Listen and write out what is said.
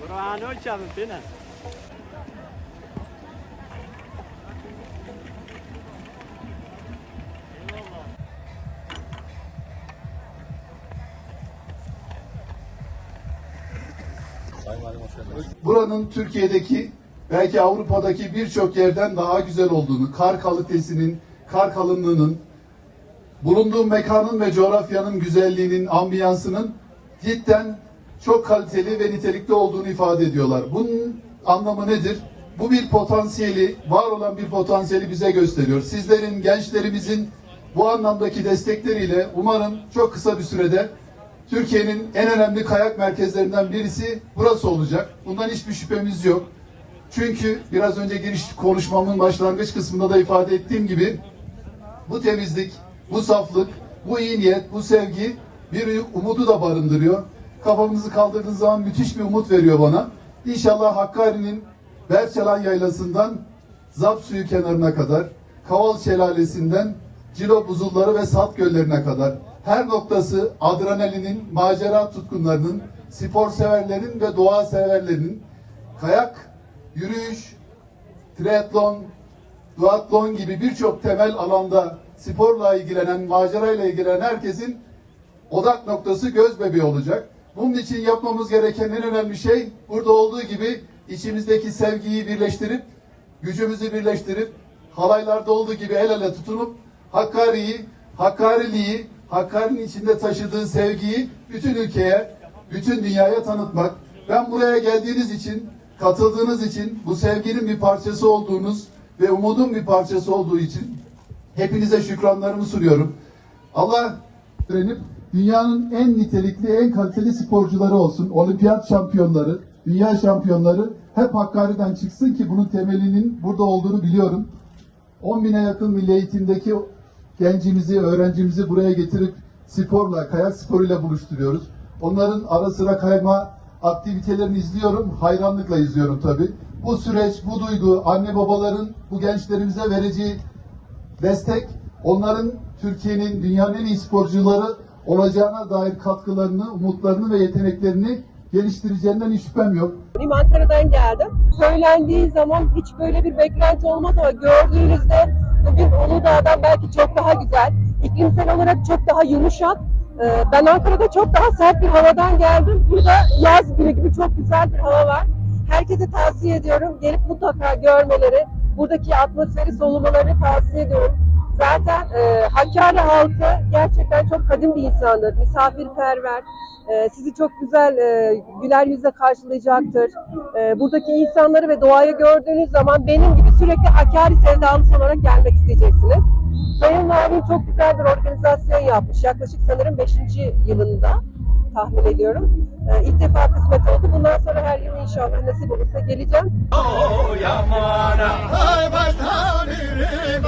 Buenas noches, Valentina. buranın Türkiye'deki belki Avrupa'daki birçok yerden daha güzel olduğunu, kar kalitesinin, kar kalınlığının, bulunduğum mekanın ve coğrafyanın güzelliğinin, ambiyansının cidden çok kaliteli ve nitelikli olduğunu ifade ediyorlar. Bunun anlamı nedir? Bu bir potansiyeli, var olan bir potansiyeli bize gösteriyor. Sizlerin, gençlerimizin bu anlamdaki destekleriyle umarım çok kısa bir sürede Türkiye'nin en önemli kayak merkezlerinden birisi burası olacak. Bundan hiçbir şüphemiz yok. Çünkü biraz önce giriş konuşmamın başlangıç kısmında da ifade ettiğim gibi bu temizlik, bu saflık, bu iyi niyet, bu sevgi bir umudu da barındırıyor. Kafamızı kaldırdığınız zaman müthiş bir umut veriyor bana. İnşallah Hakkari'nin Berçalan Yaylası'ndan Zap suyu kenarına kadar, Kaval Şelalesi'nden Cilo buzulları ve Salt göllerine kadar her noktası adrenalinin, macera tutkunlarının, spor severlerin ve doğa severlerinin kayak, yürüyüş, triatlon, duatlon gibi birçok temel alanda sporla ilgilenen, macerayla ilgilenen herkesin odak noktası göz bebeği olacak. Bunun için yapmamız gereken en önemli şey burada olduğu gibi içimizdeki sevgiyi birleştirip, gücümüzü birleştirip, halaylarda olduğu gibi el ele tutunup Hakkari'yi, Hakkariliği, Hakkari'nin içinde taşıdığı sevgiyi bütün ülkeye, bütün dünyaya tanıtmak. Ben buraya geldiğiniz için, katıldığınız için, bu sevginin bir parçası olduğunuz ve umudun bir parçası olduğu için hepinize şükranlarımı sunuyorum. Allah öğrenip dünyanın en nitelikli, en kaliteli sporcuları olsun. Olimpiyat şampiyonları, dünya şampiyonları hep Hakkari'den çıksın ki bunun temelinin burada olduğunu biliyorum. 10 bine yakın milli eğitimdeki gencimizi, öğrencimizi buraya getirip sporla, kayak sporuyla buluşturuyoruz. Onların ara sıra kayma aktivitelerini izliyorum, hayranlıkla izliyorum tabii. Bu süreç, bu duygu, anne babaların bu gençlerimize vereceği destek, onların Türkiye'nin dünyanın en iyi sporcuları olacağına dair katkılarını, umutlarını ve yeteneklerini geliştireceğinden hiç şüphem yok. Benim Ankara'dan geldim. Söylendiği zaman hiç böyle bir beklenti olmaz ama gördüğünüzde bugün Uludağ'dan belki çok daha güzel, iklimsel olarak çok daha yumuşak. Ee, Ben Ankara'da çok daha sert bir havadan geldim. Burada yaz günü gibi çok güzel bir hava var. Herkese tavsiye ediyorum. Gelip mutlaka görmeleri, buradaki atmosferi solumalarını tavsiye ediyorum. Zaten Hakkari halkı gerçekten çok kadim bir insandır. Misafirperver. E, sizi çok güzel e, güler yüzle karşılayacaktır. E, buradaki insanları ve doğayı gördüğünüz zaman benim gibi sürekli Hakkari sevdalısı olarak gelmek isteyeceksiniz. Sayın Valim çok güzel bir organizasyon yapmış. Yaklaşık sanırım 5. yılında tahmin ediyorum. E, ilk defa kısmet oldu. Bundan sonra her yıl inşallah nasip olursa geleceğim. yamana Hay baştaniri